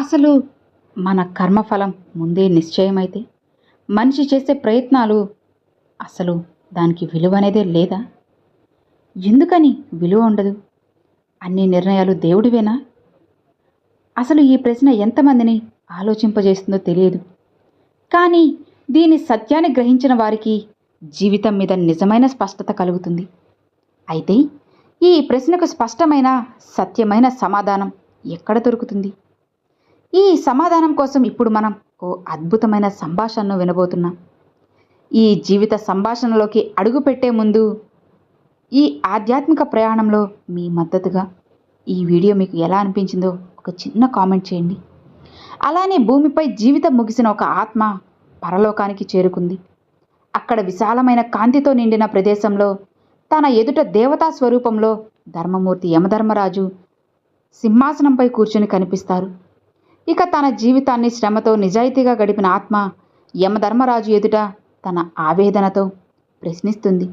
అసలు మన కర్మఫలం ముందే నిశ్చయమైతే మనిషి చేసే ప్రయత్నాలు అసలు దానికి విలువ అనేదే లేదా? ఎందుకని విలువ ఉండదు? అన్ని నిర్ణయాలు దేవుడివేనా? అసలు ఈ ప్రశ్న ఎంతమందిని ఆలోచింపజేస్తుందో తెలియదు. కానీ దీని సత్యాన్ని గ్రహించిన వారికి జీవితం మీద నిజమైన స్పష్టత కలుగుతుంది. అయితే ఈ ప్రశ్నకు స్పష్టమైన సత్యమైన సమాధానం ఎక్కడ దొరుకుతుంది? ఈ సమాధానం కోసం ఇప్పుడు మనం ఓ అద్భుతమైన సంభాషణను వినబోతున్నాం. ఈ జీవిత సంభాషణలోకి అడుగుపెట్టే ముందు ఈ ఆధ్యాత్మిక ప్రయాణంలో మీ మద్దతుగా ఈ వీడియో మీకు ఎలా అనిపించిందో ఒక చిన్న కామెంట్ చేయండి. అలానే భూమిపై జీవితం ముగిసిన ఒక ఆత్మ పరలోకానికి చేరుకుంది. అక్కడ విశాలమైన కాంతితో నిండిన ప్రదేశంలో తన ఎదుట దేవతా స్వరూపంలో ధర్మమూర్తి యమధర్మరాజు సింహాసనంపై కూర్చుని కనిపిస్తారు. ఇక తన జీవితాన్ని శ్రమతో నిజాయితీగా గడిపిన ఆత్మ యమధర్మరాజు ఎదుట తన ఆవేదనతో ప్రశ్నిస్తుంది.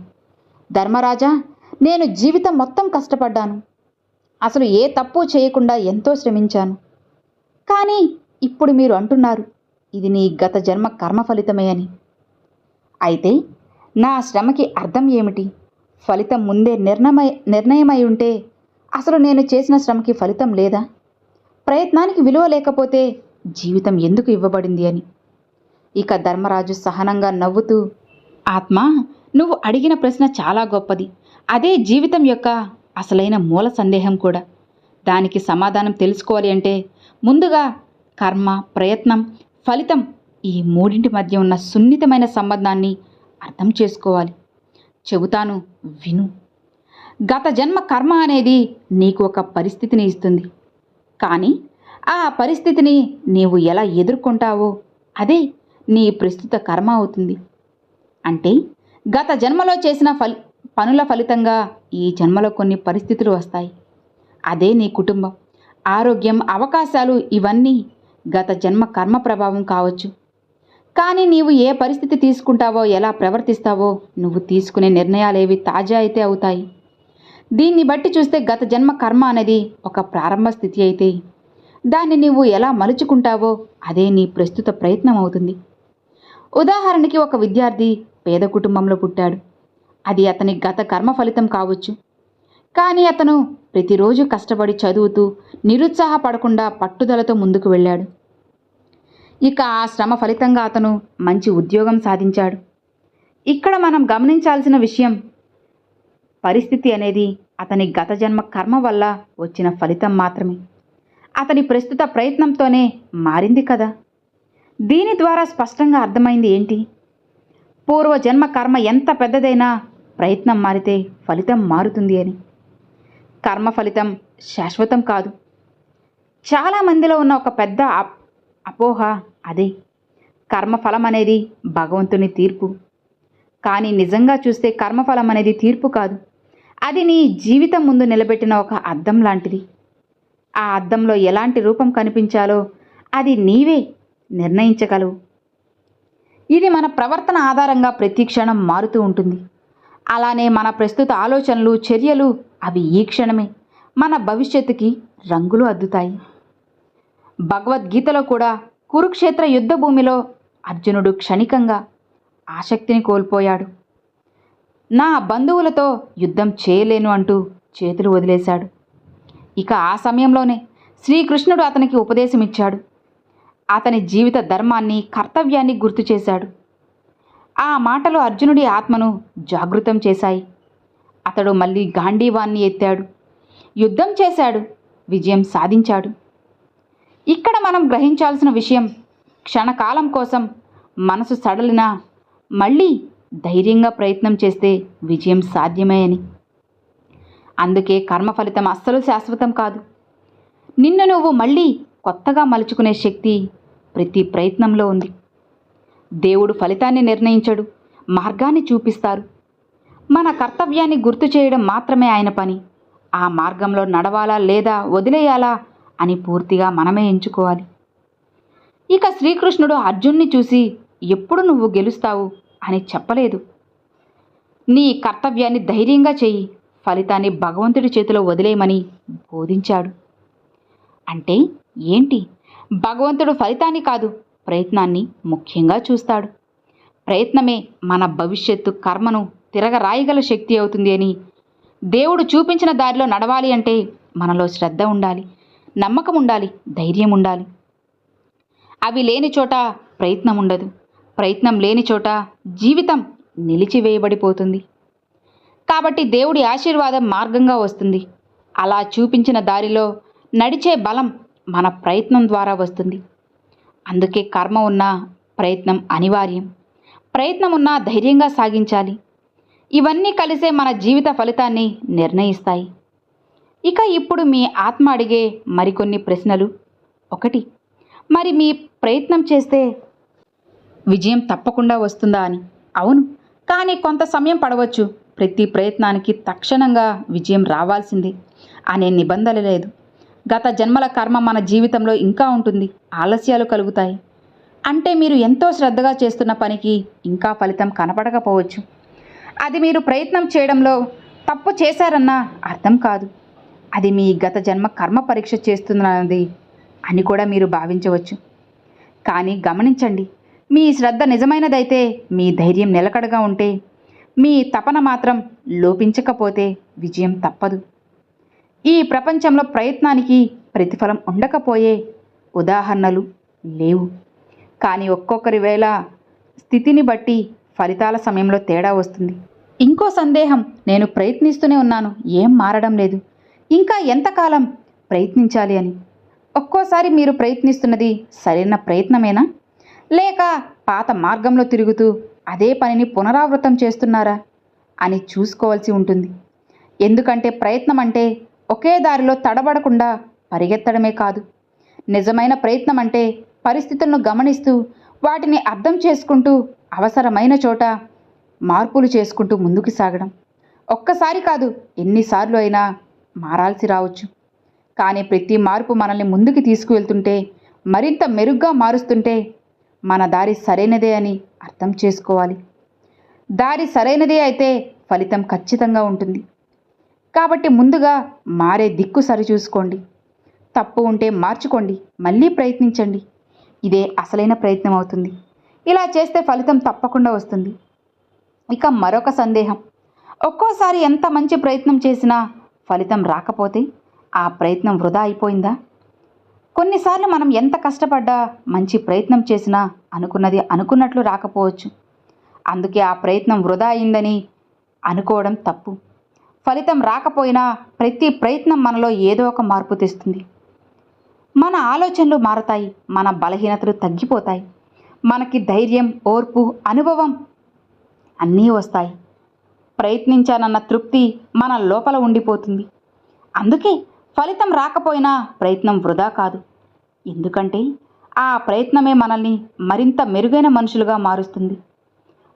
ధర్మరాజా నేను జీవితం మొత్తం కష్టపడ్డాను. అసలు ఏ తప్పు చేయకుండా ఎంతో శ్రమించాను. కానీ ఇప్పుడు మీరు అంటున్నారు ఇది నీ గత జన్మ కర్మ ఫలితమే అని. అయితే నా శ్రమకి అర్థం ఏమిటి? ఫలితం ముందే నిర్ణయమై నిర్ణయమై ఉంటే అసలు నేను చేసిన శ్రమకి ఫలితం లేదా? ప్రయత్నానికి విలువ లేకపోతే జీవితం ఎందుకు ఇవ్వబడింది అని. ఇక ధర్మరాజు సహనంగా నవ్వుతూ ఆత్మ నువ్వు అడిగిన ప్రశ్న చాలా గొప్పది. అదే జీవితం యొక్క అసలైన మూల సందేహం కూడా. దానికి సమాధానం తెలుసుకోవాలి అంటే ముందుగా కర్మ ప్రయత్నం ఫలితం ఈ మూడింటి మధ్య ఉన్న సున్నితమైన సంబంధాన్ని అర్థం చేసుకోవాలి. చెబుతాను విను. గత జన్మ కర్మ అనేది నీకు ఒక పరిస్థితిని ఇస్తుంది. కానీ ఆ పరిస్థితిని నీవు ఎలా ఎదుర్కొంటావో అదే నీ ప్రస్తుత కర్మ అవుతుంది. అంటే గత జన్మలో చేసిన ఫలి పనుల ఫలితంగా ఈ జన్మలో కొన్ని పరిస్థితులు వస్తాయి. అదే నీ కుటుంబం. ఆరోగ్యం అవకాశాలు ఇవన్నీ గత జన్మ కర్మ ప్రభావం కావచ్చు. కానీ నీవు ఏ పరిస్థితి తీసుకుంటావో ఎలా ప్రవర్తిస్తావో నువ్వు తీసుకునే నిర్ణయాలేవి తాజా అయితే అవుతాయి. దీన్ని బట్టి చూస్తే గత జన్మ కర్మ అనేది ఒక ప్రారంభ స్థితి అయితే. దాన్ని నీవు ఎలా మలుచుకుంటావో అదే నీ ప్రస్తుత ప్రయత్నం అవుతుంది. ఉదాహరణకి ఒక విద్యార్థి పేద కుటుంబంలో పుట్టాడు. అది అతని గత కర్మ ఫలితం కావచ్చు. కానీ అతను ప్రతిరోజు కష్టపడి చదువుతూ నిరుత్సాహపడకుండా పట్టుదలతో ముందుకు వెళ్ళాడు. ఇక ఆ శ్రమ ఫలితంగా అతను మంచి ఉద్యోగం సాధించాడు. ఇక్కడ మనం గమనించాల్సిన విషయం పరిస్థితి అనేది అతని గత జన్మ కర్మ వల్ల వచ్చిన ఫలితం మాత్రమే. అతని ప్రస్తుత ప్రయత్నంతోనే మారింది కదా. దీని ద్వారా స్పష్టంగా అర్థమైంది ఏంటి? పూర్వజన్మ కర్మ ఎంత పెద్దదైనా ప్రయత్నం మారితే ఫలితం మారుతుంది అని. కర్మ ఫలితం శాశ్వతం కాదు. చాలామందిలో ఉన్న ఒక పెద్ద అప్- అపోహ అదే. కర్మఫలం అనేది భగవంతుని తీర్పు. కానీ నిజంగా చూస్తే కర్మఫలం అనేది తీర్పు కాదు. అది నీ జీవితం ముందు నిలబెట్టిన ఒక అద్దం లాంటిది. ఆ అద్దంలో ఎలాంటి రూపం కనిపించాలో అది నీవే నిర్ణయించగలవు. ఇది మన ప్రవర్తన ఆధారంగా ప్రతి క్షణం మారుతూ ఉంటుంది. అలానే మన ప్రస్తుత ఆలోచనలు చర్యలు అవి ఈ క్షణమే. మన భవిష్యత్తుకి రంగులు అద్దుతాయి. భగవద్గీతలో కూడా కురుక్షేత్ర యుద్ధభూమిలో అర్జునుడు క్షణికంగా ఆసక్తిని కోల్పోయాడు. నా బంధువులతో యుద్ధం చేయలేను అంటూ చేతులు వదిలేశాడు. ఇక ఆ సమయంలోనే శ్రీకృష్ణుడు అతనికి ఉపదేశం ఇచ్చాడు అతని జీవిత ధర్మాన్ని కర్తవ్యాన్ని గుర్తు చేశాడు. ఆ మాటలు అర్జునుడి ఆత్మను జాగృతం చేశాయి. అతడు మళ్ళీ గాంధీవాన్ని ఎత్తాడు. యుద్ధం చేశాడు. విజయం సాధించాడు. ఇక్కడ మనం గ్రహించాల్సిన విషయం క్షణకాలం కోసం మనసు సడలినా మళ్ళీ ధైర్యంగా ప్రయత్నం చేస్తే విజయం సాధ్యమే అని అందుకే కర్మ ఫలితం అస్సలు శాశ్వతం కాదు. నిన్ను నువ్వు మళ్ళీ కొత్తగా మలుచుకునే శక్తి ప్రతి ప్రయత్నంలో ఉంది. దేవుడు ఫలితాన్ని నిర్ణయించడు మార్గాన్ని చూపిస్తారు. మన కర్తవ్యాన్ని గుర్తు చేయడం మాత్రమే ఆయన పని. ఆ మార్గంలో నడవాలా లేదా వదిలేయాలా అని పూర్తిగా మనమే ఎంచుకోవాలి. ఇక శ్రీకృష్ణుడు అర్జున్ని చూసి ఎప్పుడు నువ్వు గెలుస్తావు అని చెప్పలేదు. నీ కర్తవ్యాన్ని ధైర్యంగా చెయ్యి ఫలితాన్ని భగవంతుడి చేతిలో వదిలేయమని బోధించాడు. అంటే ఏంటి? భగవంతుడు ఫలితాన్ని కాదు ప్రయత్నాన్ని ముఖ్యంగా చూస్తాడు. ప్రయత్నమే మన భవిష్యత్తు కర్మను తిరగరాయగల శక్తి అవుతుంది అని. దేవుడు చూపించిన దారిలో నడవాలి అంటే మనలో శ్రద్ధ ఉండాలి నమ్మకం ఉండాలి ధైర్యం ఉండాలి. అవి లేని చోట ప్రయత్నం ఉండదు. ప్రయత్నం లేని చోట జీవితం నిలిచివేయబడిపోతుంది. కాబట్టి దేవుడి ఆశీర్వాదం మార్గంగా వస్తుంది. అలా చూపించిన దారిలో నడిచే బలం మన ప్రయత్నం ద్వారా వస్తుంది. అందుకే కర్మ ఉన్న ప్రయత్నం అనివార్యం. ప్రయత్నం ఉన్నా ధైర్యంగా సాగించాలి. ఇవన్నీ కలిసే మన జీవిత ఫలితాన్ని నిర్ణయిస్తాయి. ఇక ఇప్పుడు మీ ఆత్మ అడిగే మరికొన్ని ప్రశ్నలు. ఒకటి మరి మీ ప్రయత్నం చేస్తే విజయం తప్పకుండా వస్తుందా అని. అవును కానీ కొంత సమయం పడవచ్చు. ప్రతి ప్రయత్నానికి తక్షణంగా విజయం రావాల్సిందే అనే నిబంధన లేదు. గత జన్మల కర్మ మన జీవితంలో ఇంకా ఉంటుంది. ఆలస్యాలు కలుగుతాయి. అంటే మీరు ఎంతో శ్రద్ధగా చేస్తున్న పనికి ఇంకా ఫలితం కనపడకపోవచ్చు. అది మీరు ప్రయత్నం చేయడంలో తప్పు చేశారన్న అర్థం కాదు. అది మీ గత జన్మ కర్మ పరీక్ష చేస్తున్నది అని కూడా మీరు భావించవచ్చు. కానీ గమనించండి మీ శ్రద్ధ నిజమైనదైతే మీ ధైర్యం నిలకడగా ఉంటే మీ తపన మాత్రం లోపించకపోతే విజయం తప్పదు. ఈ ప్రపంచంలో ప్రయత్నానికి ప్రతిఫలం ఉండకపోయే ఉదాహరణలు లేవు. కానీ ఒక్కొక్కరి వేళ స్థితిని బట్టి ఫలితాల సమయంలో తేడా వస్తుంది. ఇంకో సందేహం నేను ప్రయత్నిస్తూనే ఉన్నాను ఏం మారడం లేదు. ఇంకా ఎంతకాలం ప్రయత్నించాలి అని? ఒక్కోసారి మీరు ప్రయత్నిస్తున్నది సరైన ప్రయత్నమేనా? లేక పాత మార్గంలో తిరుగుతూ అదే పనిని పునరావృతం చేస్తున్నారా అని చూసుకోవాల్సి ఉంటుంది. ఎందుకంటే ప్రయత్నం అంటే ఒకే దారిలో తడబడకుండా పరిగెత్తడమే కాదు. నిజమైన ప్రయత్నం అంటే పరిస్థితులను గమనిస్తూ వాటిని అర్థం చేసుకుంటూ అవసరమైన చోట మార్పులు చేసుకుంటూ ముందుకు సాగడం. ఒక్కసారి కాదు ఎన్నిసార్లు అయినా మారాల్సి రావచ్చు. కానీ ప్రతి మార్పు మనల్ని ముందుకు తీసుకువెళ్తుంటే మరింత మెరుగ్గా మారుస్తుంటే మన దారి సరైనదే అని అర్థం చేసుకోవాలి. దారి సరైనదే అయితే ఫలితం ఖచ్చితంగా ఉంటుంది. కాబట్టి ముందుగా మారే దిక్కు సరిచూసుకోండి. తప్పు ఉంటే మార్చుకోండి. మళ్ళీ ప్రయత్నించండి. ఇదే అసలైన ప్రయత్నం అవుతుంది. ఇలా చేస్తే ఫలితం తప్పకుండా వస్తుంది. ఇక మరొక సందేహం. ఒక్కోసారి ఎంత మంచి ప్రయత్నం చేసినా ఫలితం రాకపోతే ఆ ప్రయత్నం వృధా అయిపోయిందా? కొన్నిసార్లు మనం ఎంత కష్టపడ్డా మంచి ప్రయత్నం చేసినా అనుకున్నది అనుకున్నట్లు రాకపోవచ్చు. అందుకే ఆ ప్రయత్నం వృధా అయిందని అనుకోవడం తప్పు. ఫలితం రాకపోయినా ప్రతి ప్రయత్నం మనలో ఏదో ఒక మార్పు తెస్తుంది. మన ఆలోచనలు మారతాయి మన బలహీనతలు తగ్గిపోతాయి మనకి ధైర్యం ఓర్పు అనుభవం అన్నీ వస్తాయి. ప్రయత్నించానన్న తృప్తి మన లోపల ఉండిపోతుంది. అందుకే ఫలితం రాకపోయినా ప్రయత్నం వృధా కాదు. ఎందుకంటే ఆ ప్రయత్నమే మనల్ని మరింత మెరుగైన మనుషులుగా మారుస్తుంది.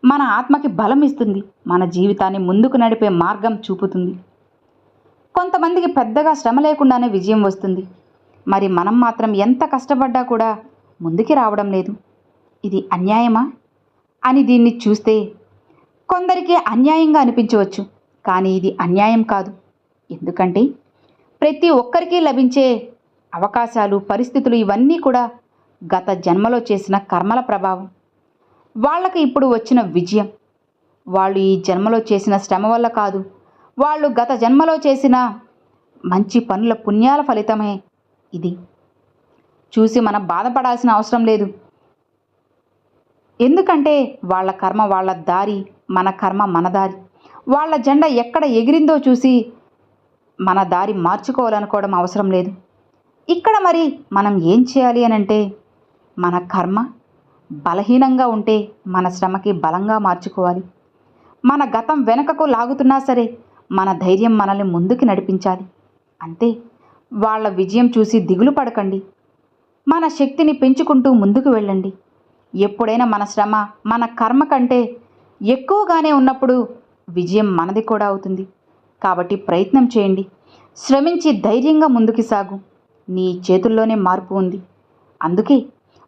మన ఆత్మకి బలం ఇస్తుంది. మన జీవితాన్ని ముందుకు నడిపే మార్గం చూపుతుంది. కొంతమందికి పెద్దగా శ్రమ లేకుండానే విజయం వస్తుంది. మరి మనం మాత్రం ఎంత కష్టపడ్డా కూడా ముందుకి రావడం లేదు. ఇది అన్యాయమా? అని దీన్ని చూస్తే కొందరికి అన్యాయంగా అనిపించవచ్చు. కానీ ఇది అన్యాయం కాదు. ఎందుకంటే ప్రతి ఒక్కరికి లభించే అవకాశాలు పరిస్థితులు ఇవన్నీ కూడా గత జన్మలో చేసిన కర్మల ప్రభావం. వాళ్ళకి ఇప్పుడు వచ్చిన విజయం. వాళ్ళు ఈ జన్మలో చేసిన శ్రమ వల్ల కాదు వాళ్ళు గత జన్మలో చేసిన మంచి పనుల పుణ్యాల ఫలితమే ఇది. చూసి మనం బాధపడాల్సిన అవసరం లేదు. ఎందుకంటే వాళ్ళ కర్మ వాళ్ళ దారి మన కర్మ మన దారి. వాళ్ళ జెండా ఎక్కడ ఎగిరిందో చూసి మన దారి మార్చుకోవాలనుకోవడం అవసరం లేదు. ఇక్కడ మరి మనం ఏం చేయాలి అని అంటే మన కర్మ బలహీనంగా ఉంటే మన శ్రమకి బలంగా మార్చుకోవాలి. మన గతం వెనుకకు లాగుతున్నా సరే మన ధైర్యం మనల్ని ముందుకు నడిపించాలి. అంతే. వాళ్ళ విజయం చూసి దిగులు పడకండి. మన శక్తిని పెంచుకుంటూ ముందుకు వెళ్ళండి. ఎప్పుడైనా మన శ్రమ మన కర్మ కంటే ఎక్కువగానే ఉన్నప్పుడు విజయం మనది కూడా అవుతుంది. కాబట్టి ప్రయత్నం చేయండి. శ్రమించి ధైర్యంగా ముందుకు సాగు. నీ చేతుల్లోనే మార్పు ఉంది. అందుకే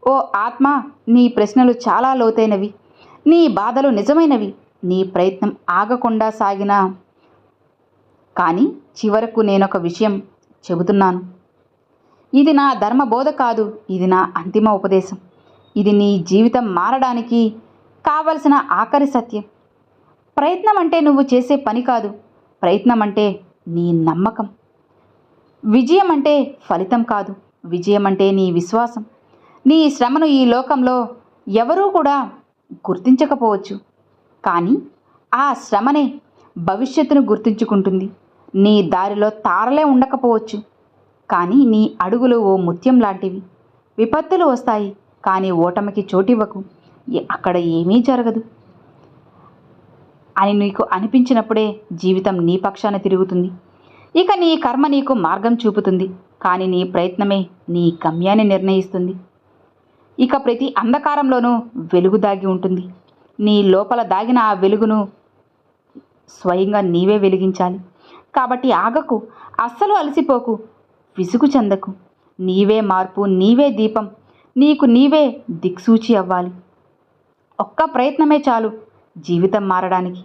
ఓ ఆత్మ నీ ప్రశ్నలు చాలా లోతైనవి. నీ బాధలు నిజమైనవి. నీ ప్రయత్నం ఆగకుండా సాగినా. కానీ చివరకు నేనొక విషయం చెబుతున్నాను. ఇది నా ధర్మ బోధ కాదు. ఇది నా అంతిమ ఉపదేశం. ఇది నీ జీవితం మారడానికి కావలసిన ఆఖరి సత్యం. ప్రయత్నం అంటే నువ్వు చేసే పని కాదు. ప్రయత్నం అంటే నీ నమ్మకం. విజయం అంటే ఫలితం కాదు. విజయం అంటే నీ విశ్వాసం. నీ శ్రమను ఈ లోకంలో ఎవరూ కూడా గుర్తించకపోవచ్చు. కానీ ఆ శ్రమనే భవిష్యత్తును గుర్తించుకుంటుంది. నీ దారిలో తారలే ఉండకపోవచ్చు. కానీ నీ అడుగులు ఓ ముత్యం లాంటివి. విపత్తులు వస్తాయి కానీ ఓటమికి చోటివ్వకు. అక్కడ ఏమీ జరగదు. అని నీకు అనిపించినప్పుడే జీవితం నీ పక్షాన తిరుగుతుంది. ఇక నీ కర్మ నీకు మార్గం చూపుతుంది. కానీ నీ ప్రయత్నమే నీ గమ్యాన్ని నిర్ణయిస్తుంది. ఇక ప్రతి అంధకారంలోనూ వెలుగు దాగి ఉంటుంది. నీ లోపల దాగిన ఆ వెలుగును స్వయంగా నీవే వెలిగించాలి. కాబట్టి ఆగకు అస్సలు అలసిపోకు విసుగు చెందకు. నీవే మార్పు నీవే దీపం నీకు నీవే దిక్సూచి అవ్వాలి. ఒక్క ప్రయత్నమే చాలు జీవితం మారడానికి.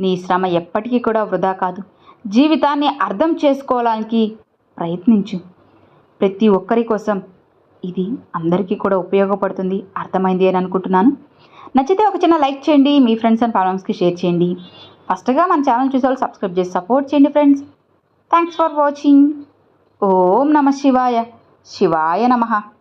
నీ శ్రమ ఎప్పటికీ కూడా వృధా కాదు. జీవితాన్ని అర్థం చేసుకోవడానికి ప్రయత్నించు. ప్రతి ఒక్కరి కోసం ఇది అందరికీ కూడా ఉపయోగపడుతుంది. అర్థమైంది అని అనుకుంటున్నాను. నచ్చితే ఒక చిన్న లైక్ చేయండి మీ ఫ్రెండ్స్ అండ్ ఫాలోవర్స్కి షేర్ చేయండి. ఫస్ట్గా మన ఛానల్ చూసే వాళ్ళు సబ్స్క్రైబ్ చేసి సపోర్ట్ చేయండి ఫ్రెండ్స్. Thanks for watching. ఓం నమ శివాయ. శివాయ నమః.